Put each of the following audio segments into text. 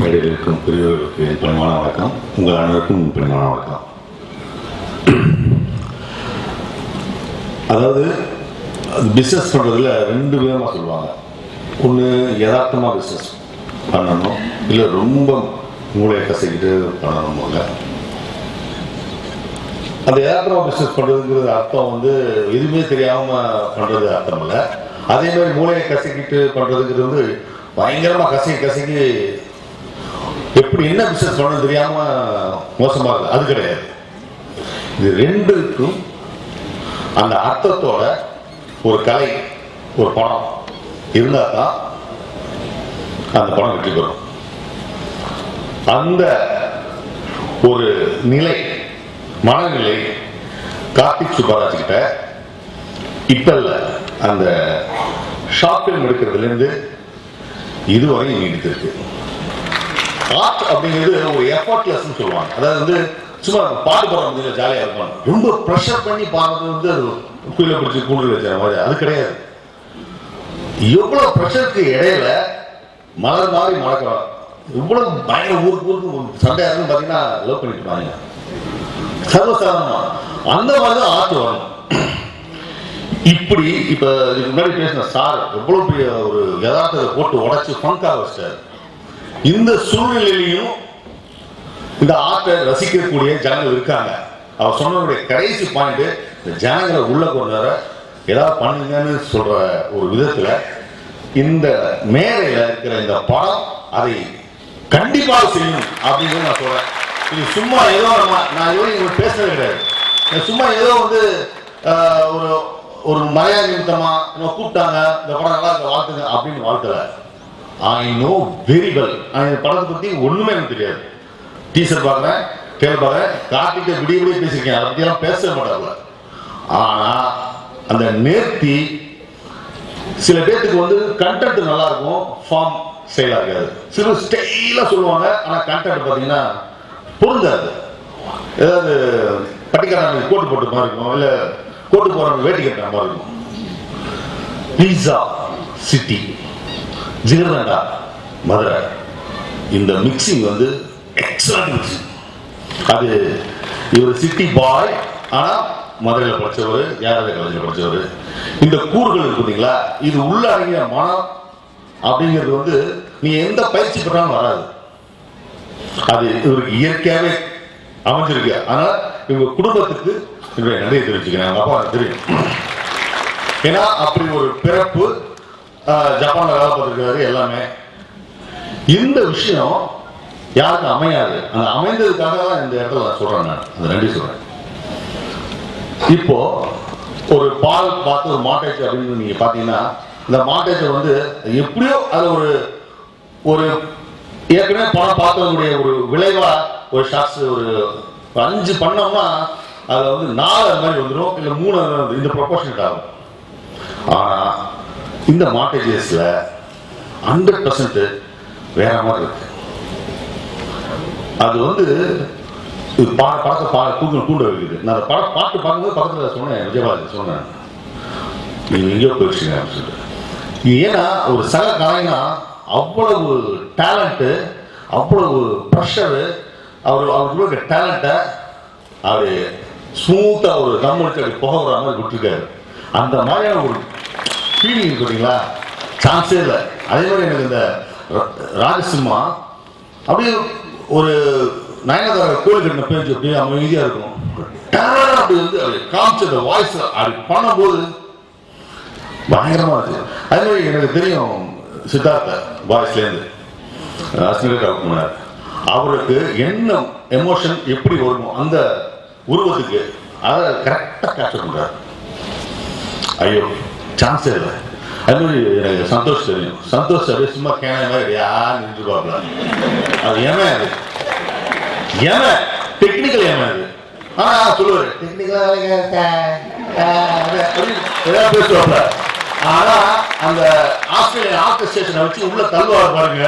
மேடையில் இருக்கும் பெரியவர்களுக்கு என் பணிவான வணக்கம். உங்கள் அனைவருக்கும் என் பணிவான வணக்கம். அதாவது பிஸ்னஸ் பண்ணுறதுல ரெண்டு விதமாக சொல்லுவாங்க. ஒன்று யதார்த்தமாக பிஸ்னஸ் பண்ணணும். இல்லை ரொம்ப மூளையை கசக்கிட்டு பண்ணணும்வாங்க அந்த யதார்த்தமாக பிஸ்னஸ் பண்ணுறதுங்கிறது அர்த்தம் வந்து எதுவுமே தெரியாமல் பண்ணுறது அர்த்தம் இல்லை. அதே மாதிரி மூளையை கசக்கிட்டு பண்ணுறதுங்கிறது வந்து பயங்கரமாக கசக்கி கசக்கி இப்படி என்ன பிசினஸ் பண்ணணும் தெரியாம மோசமா இருக்கு? அது கிடையாது. இது ரெண்டுக்கும் அந்த அர்த்தத்தோட ஒரு கலை ஒரு படம் இருந்தா தான் அந்த படம் வெற்றி பெறும். அந்த ஒரு நிலை மனநிலை கார்த்திக் சுப்பராஜ் கிட்ட இப்ப இல்ல. அந்த ஷார்ட் எடுக்கிறதுல இருந்து இதுவரை நீடித்திருக்கு. ஆர்ட் அப்படிங்கிறது ஒரு எஃபர்ட்லெஸ்ன்னு சொல்லுவாங்க. அதாவது வந்து சும்மா பாட்டு பாடுற முடியல ஜாலியாக இருப்பாங்க. ரொம்ப ப்ரெஷர் பண்ணி பாடுறது வந்து அது குயில பிடிச்சி கூண்டு வச்சுற மாதிரி. அது கிடையாது. எவ்வளவு ப்ரெஷருக்கு இடையில மலர் மாதிரி மலக்கிறோம் இவ்வளவு பயங்கர ஊருக்கு ஊருக்கு சண்டையா இருந்து பார்த்தீங்கன்னா லவ் பண்ணிட்டு பாருங்க சர்வசாதாரணமா. அந்த மாதிரி தான் ஆர்ட் வரணும் இப்படி இப்ப இதுக்கு முன்னாடி பேசின சார் எவ்வளவு பெரிய ஒரு யதார்த்தத்தை போட்டு உடச்சி ஃபங்காக வச்சிட்டாரு. இந்த சூழ்நிலையிலையும் இந்த ஆர்ட்டை ரசிக்கக்கூடிய ஜனங்கள் இருக்காங்க. அவர் சொன்னவருடைய கடைசி பாயிண்ட் இந்த ஜனங்களை உள்ள கொண்டு வர ஏதாவது பண்ணுங்கன்னு சொல்ற ஒரு விதத்துல இந்த மேடையில இருக்கிற இந்த படம் அதை கண்டிப்பாக செய்யணும் அப்படின்னு நான் சொல்றேன். இது சும்மா ஏதோ நம்ம நான் ஏதோ இவங்க பேசுறது கிடையாது. சும்மா ஏதோ வந்து ஒரு ஒரு மரியாதை நிமித்தமா கூப்பிட்டாங்க இந்த படம் நல்லா இருக்க வாழ்த்துங்க அப்படின்னு வாழ்த்துல. ஐ நோ வெரி வெல் இந்த படத்தை பத்தி ஒண்ணுமே எனக்கு தெரியாது. டீசர் பார்க்குறேன் பேர் பார்க்குறேன் கார்த்திகை விடிய விடிய பேசியிருக்கேன். அதை பற்றியெல்லாம் பேசவே மாட்டாங்க ஆனா அந்த நேர்த்தி சில பேர்த்துக்கு வந்து கண்டென்ட் நல்லா இருக்கும் ஃபார்ம் ஸ்டைலாக இருக்காது. சில ஸ்டைலாக சொல்லுவாங்க ஆனால் கண்டென்ட் பார்த்தீங்கன்னா பொருந்தாது. ஏதாவது பட்டிக்காரங்க கோட்டு போட்டு மாதிரி இருக்கும் இல்லை கோட்டு போகிறவங்க வேட்டி கட்டுற மாதிரி இருக்கும். Pizza city jigarthanda Madurai. இந்த மிக்சிங் வந்து எக்ஸலண்ட் மிக்சிங் அது இவர் சிட்டி பாய் ஆனால் மதுரையில் படித்தவர் யாராவது காலேஜில் படித்தவர் இந்த கூறுகள் இருக்கு பார்த்தீங்களா இது உள்ள அடங்கிய மனம் அப்படிங்கிறது வந்து நீ எந்த பயிற்சி பெற்றாலும் வராது. அது இவருக்கு இயற்கையாகவே அமைஞ்சிருக்கு. ஆனால் இவங்க குடும்பத்துக்கு என்னுடைய நன்றியை தெரிவிச்சுக்கிறேன். அப்பா தெரியும். ஏன்னா அப்படி ஒரு பிறப்பு ஜப்பானில் வேலை பார்த்துருக்காரு எல்லாமே. இந்த விஷயம் யாருக்கும் அமையாது. அந்த அமைந்ததுக்காக தான் இந்த இடத்துல நான் சொல்றேன் நான். அந்த நன்றி சொல்றேன். இப்போ ஒரு பால் பார்த்து ஒரு மாட்டேஜ் அப்படின்னு நீங்க பாத்தீங்கன்னா இந்த மாட்டேஜை வந்து எப்படியோ அது ஒரு ஒரு ஏற்கனவே பணம் பார்த்தவங்களுடைய ஒரு விளைவா ஒரு ஷார்ட்ஸ் ஒரு அஞ்சு பண்ணோம்னா அதுல வந்து நாலு அது மாதிரி வந்துடும் இல்ல மூணு இந்த ப்ரொபோஷன் ஆகும். ஆனா இந்த மாட்டேஜஸ்ல ஹண்ட்ரட் பர்சன்ட் வேற மாதிரி இருக்கு. அது வந்து இது பா படத்தை பா தூக்க தூண்ட வைக்குது. நான் பா படம் பாட்டு பார்க்கும்போது பக்கத்தில் சொன்னேன் விஜயபாதி சொன்னேன். நீங்கள் எங்கேயோ போயிடுச்சுங்க அப்படின்னு சொல்லிட்டு. ஏன்னா ஒரு சக கலைனா அவ்வளவு டேலண்ட்டு அவ்வளவு ப்ரெஷரு அவர் அவருக்குள்ள இருக்க டேலண்ட்டை அவர் ஸ்மூத்தாக ஒரு தம் அப்படி புகை மாதிரி விட்டுருக்காரு. அந்த மாதிரியான ஒரு ஃபீலிங் பார்த்தீங்களா? சான்ஸே இல்லை. அதே மாதிரி எனக்கு இந்த ராஜசிம்மா அப்படியே ஒரு நயனதார கோயில் கட்டின பேஞ்சு அப்படியே அமைதியாக இருக்கும் அப்படி வந்து அது காமிச்ச அந்த வாய்ஸ் அப்படி பண்ணும்போது பயங்கரமா இருக்கு. அதே மாதிரி எனக்கு தெரியும் சித்தார்த்த வாய்ஸ்லேருந்து அஸ்மிகா கவுக்குமார் அவருக்கு என்ன எமோஷன் எப்படி வருமோ அந்த உருவத்துக்கு அதை கரெக்டாக கேப்சர் பண்ணுறாரு ஐயோ. சான்ஸே இல்லை அது மாதிரி எனக்கு சந்தோஷ் தெரியும் சந்தோஷ் அப்படியே சும்மா கேன மாதிரி யார் நின்றுப்பாப்ல அது ஏமே அது ஏமே டெக்னிக்கல் ஏமே அது ஆனா சொல்லுவாரு டெக்னிக்கலா பேசுவாப்ல ஆனா அந்த ஆஸ்திரேலியன் ஆர்கஸ்ட்ரேஷனை வச்சு உள்ள தள்ளுவார் பாருங்க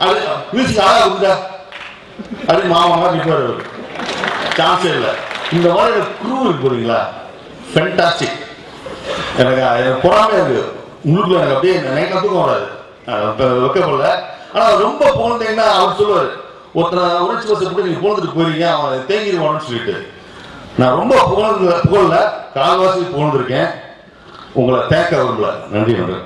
அது மியூசிக் ஆளா கொடுங்க அது மாமா மாதிரி நிற்பார் சான்ஸே இல்லை இந்த மாதிரி குரூ இருக்கு போறீங்களா ஃபென்டாஸ்டிக் எனக்கு எனக்கு பொறாமே இருக்கு உங்களுக்கு எனக்கு அப்படியே நைட்ல தூக்கம் வராது. நான் இப்ப வைக்கப்படல ஆனா ரொம்ப புகழ்ந்தீங்கன்னா அவர் சொல்லுவார் ஒருத்தனை உணர்ச்சி வசப்பட்டு நீங்க புகழ்ந்துட்டு போயிருக்கீங்க அவன் தேங்கிடுவான்னு சொல்லிட்டு. நான் ரொம்ப புகழ்ந்து புகழல கால்வாசி புகழ்ந்துருக்கேன். உங்களை தேக்க விரும்பல. நன்றி நன்றி